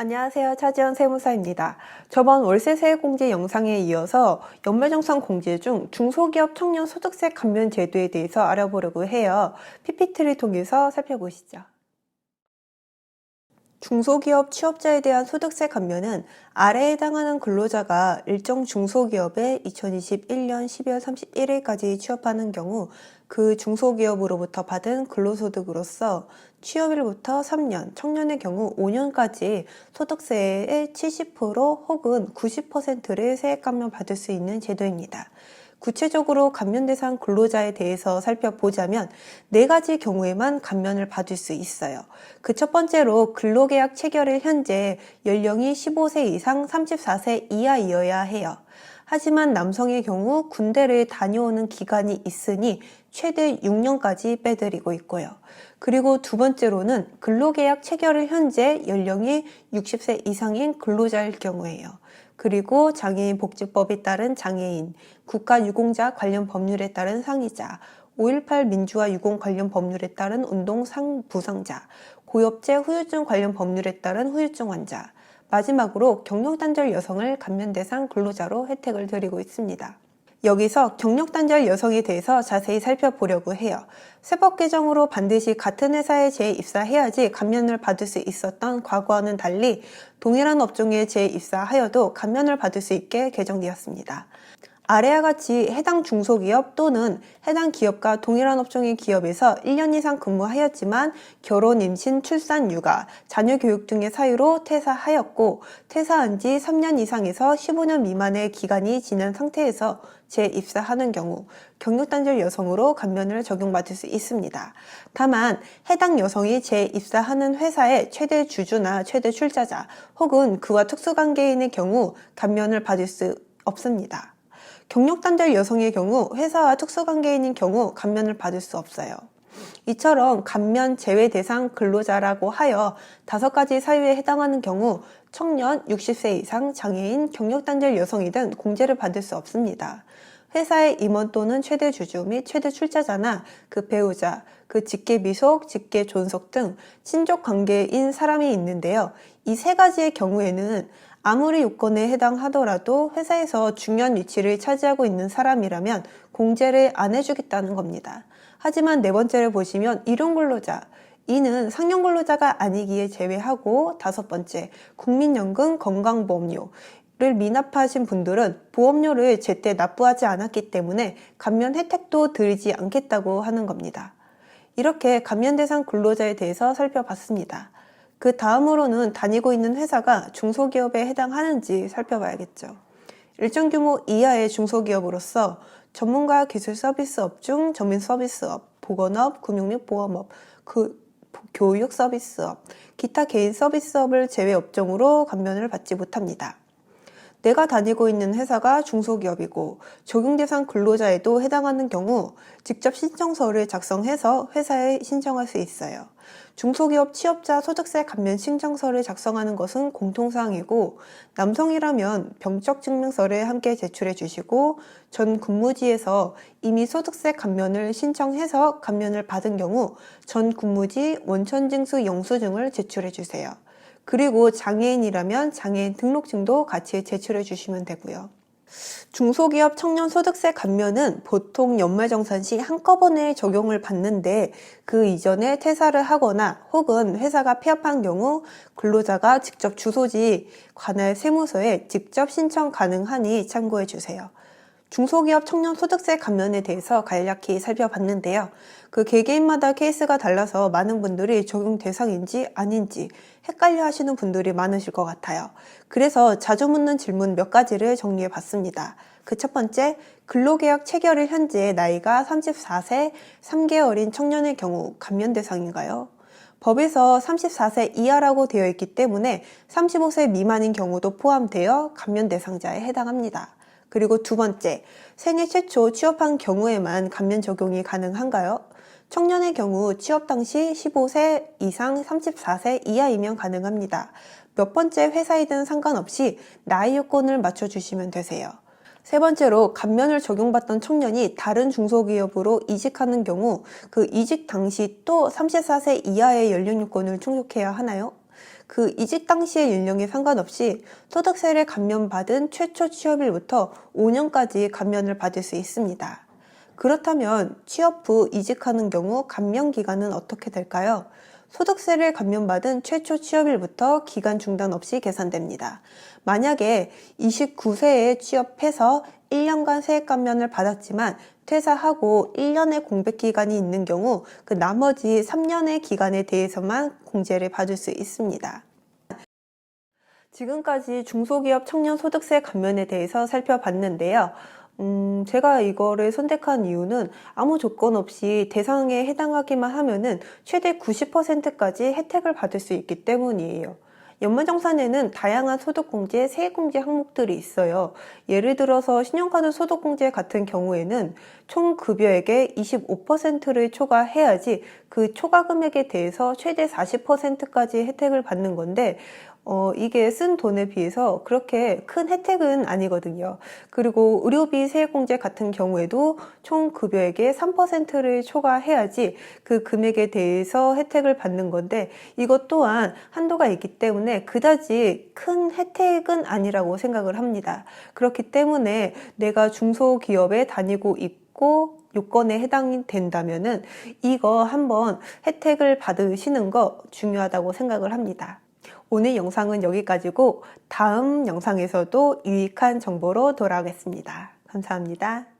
안녕하세요. 차지연 세무사입니다. 저번 월세 세액공제 영상에 이어서 연말정산 공제 중 중소기업 청년 소득세 감면 제도에 대해서 알아보려고 해요. PPT를 통해서 살펴보시죠. 중소기업 취업자에 대한 소득세 감면은 아래에 해당하는 근로자가 일정 중소기업에 2021년 12월 31일까지 취업하는 경우 그 중소기업으로부터 받은 근로소득으로서 취업일부터 3년, 청년의 경우 5년까지 소득세의 70% 혹은 90%를 세액 감면 받을 수 있는 제도입니다. 구체적으로 감면 대상 근로자에 대해서 살펴보자면 네 가지 경우에만 감면을 받을 수 있어요. 그 첫 번째로 근로계약 체결일 현재 연령이 15세 이상 34세 이하이어야 해요. 하지만 남성의 경우 군대를 다녀오는 기간이 있으니 최대 6년까지 빼드리고 있고요. 그리고 두 번째로는 근로계약 체결일 현재 연령이 60세 이상인 근로자일 경우예요. 그리고 장애인 복지법에 따른 장애인, 국가 유공자 관련 법률에 따른 상이자, 5.18 민주화 유공 관련 법률에 따른 운동 상 부상자, 고엽제 후유증 관련 법률에 따른 후유증 환자, 마지막으로 경력 단절 여성을 감면 대상 근로자로 혜택을 드리고 있습니다. 여기서 경력단절 여성에 대해서 자세히 살펴보려고 해요. 세법 개정으로 반드시 같은 회사에 재입사해야지 감면을 받을 수 있었던 과거와는 달리 동일한 업종에 재입사하여도 감면을 받을 수 있게 개정되었습니다. 아래와 같이 해당 중소기업 또는 해당 기업과 동일한 업종의 기업에서 1년 이상 근무하였지만 결혼, 임신, 출산, 육아, 자녀 교육 등의 사유로 퇴사하였고 퇴사한 지 3년 이상에서 15년 미만의 기간이 지난 상태에서 재입사하는 경우 경력단절 여성으로 감면을 적용받을 수 있습니다. 다만 해당 여성이 재입사하는 회사의 최대 주주나 최대 출자자 혹은 그와 특수관계인의 경우 감면을 받을 수 없습니다. 경력단절 여성의 경우 회사와 특수관계인인 경우 감면을 받을 수 없어요. 이처럼 감면 제외 대상 근로자라고 하여 다섯 가지 사유에 해당하는 경우 청년, 60세 이상, 장애인, 경력단절 여성이 든 공제를 받을 수 없습니다. 회사의 임원 또는 최대 주주 및 최대 출자자나 그 배우자, 그 직계 미속, 직계 존속 등 친족 관계인 사람이 있는데요. 이 세 가지의 경우에는 아무리 요건에 해당하더라도 회사에서 중요한 위치를 차지하고 있는 사람이라면 공제를 안 해주겠다는 겁니다. 하지만 네 번째를 보시면 일용 근로자, 이는 상용 근로자가 아니기에 제외하고 다섯 번째 국민연금 건강보험료 를 미납하신 분들은 보험료를 제때 납부하지 않았기 때문에 감면 혜택도 드리지 않겠다고 하는 겁니다. 이렇게 감면 대상 근로자에 대해서 살펴봤습니다. 그 다음으로는 다니고 있는 회사가 중소기업에 해당하는지 살펴봐야겠죠. 일정 규모 이하의 중소기업으로서 전문가 기술 서비스업 중 전문 서비스업, 보건업, 금융 및 보험업, 그 교육 서비스업, 기타 개인 서비스업을 제외 업종으로 감면을 받지 못합니다. 내가 다니고 있는 회사가 중소기업이고 적용 대상 근로자에도 해당하는 경우 직접 신청서를 작성해서 회사에 신청할 수 있어요. 중소기업 취업자 소득세 감면 신청서를 작성하는 것은 공통사항이고 남성이라면 병적 증명서를 함께 제출해 주시고 전 근무지에서 이미 소득세 감면을 신청해서 감면을 받은 경우 전 근무지 원천징수 영수증을 제출해 주세요. 그리고 장애인이라면 장애인 등록증도 같이 제출해 주시면 되고요. 중소기업 청년 소득세 감면은 보통 연말정산 시 한꺼번에 적용을 받는데 그 이전에 퇴사를 하거나 혹은 회사가 폐업한 경우 근로자가 직접 주소지 관할 세무서에 직접 신청 가능하니 참고해 주세요. 중소기업 청년 소득세 감면에 대해서 간략히 살펴봤는데요. 그 개개인마다 케이스가 달라서 많은 분들이 적용 대상인지 아닌지 헷갈려 하시는 분들이 많으실 것 같아요. 그래서 자주 묻는 질문 몇 가지를 정리해 봤습니다. 그 첫 번째, 근로계약 체결일 현재 나이가 34세 3개월인 청년의 경우 감면 대상인가요? 법에서 34세 이하라고 되어 있기 때문에 35세 미만인 경우도 포함되어 감면 대상자에 해당합니다. 그리고 두 번째, 생애 최초 취업한 경우에만 감면 적용이 가능한가요? 청년의 경우 취업 당시 15세 이상 34세 이하이면 가능합니다. 몇 번째 회사이든 상관없이 나이 요건을 맞춰주시면 되세요. 세 번째로 감면을 적용받던 청년이 다른 중소기업으로 이직하는 경우 그 이직 당시 또 34세 이하의 연령 요건을 충족해야 하나요? 그 이직 당시의 연령에 상관없이 소득세를 감면받은 최초 취업일부터 5년까지 감면을 받을 수 있습니다. 그렇다면 취업 후 이직하는 경우 감면 기간은 어떻게 될까요? 소득세를 감면받은 최초 취업일부터 기간 중단 없이 계산됩니다. 만약에 29세에 취업해서 1년간 세액 감면을 받았지만 퇴사하고 1년의 공백 기간이 있는 경우 그 나머지 3년의 기간에 대해서만 공제를 받을 수 있습니다. 지금까지 중소기업 청년 소득세 감면에 대해서 살펴봤는데요. 음, 제가 이거를 선택한 이유는 아무 조건 없이 대상에 해당하기만 하면은 최대 90%까지 혜택을 받을 수 있기 때문이에요. 연말정산에는 다양한 소득공제, 세액공제 항목들이 있어요. 예를 들어서 신용카드 소득공제 같은 경우에는 총 급여액의 25%를 초과해야지 그 초과 금액에 대해서 최대 40%까지 혜택을 받는 건데 어, 이게 쓴 돈에 비해서 그렇게 큰 혜택은 아니거든요. 그리고 의료비 세액공제 같은 경우에도 총 급여액의 3%를 초과해야지 그 금액에 대해서 혜택을 받는 건데 이것 또한 한도가 있기 때문에 그다지 큰 혜택은 아니라고 생각을 합니다. 그렇기 때문에 내가 중소기업에 다니고 있고 요건에 해당이 된다면은 이거 한번 혜택을 받으시는 거 중요하다고 생각을 합니다. 오늘 영상은 여기까지고 다음 영상에서도 유익한 정보로 돌아오겠습니다. 감사합니다.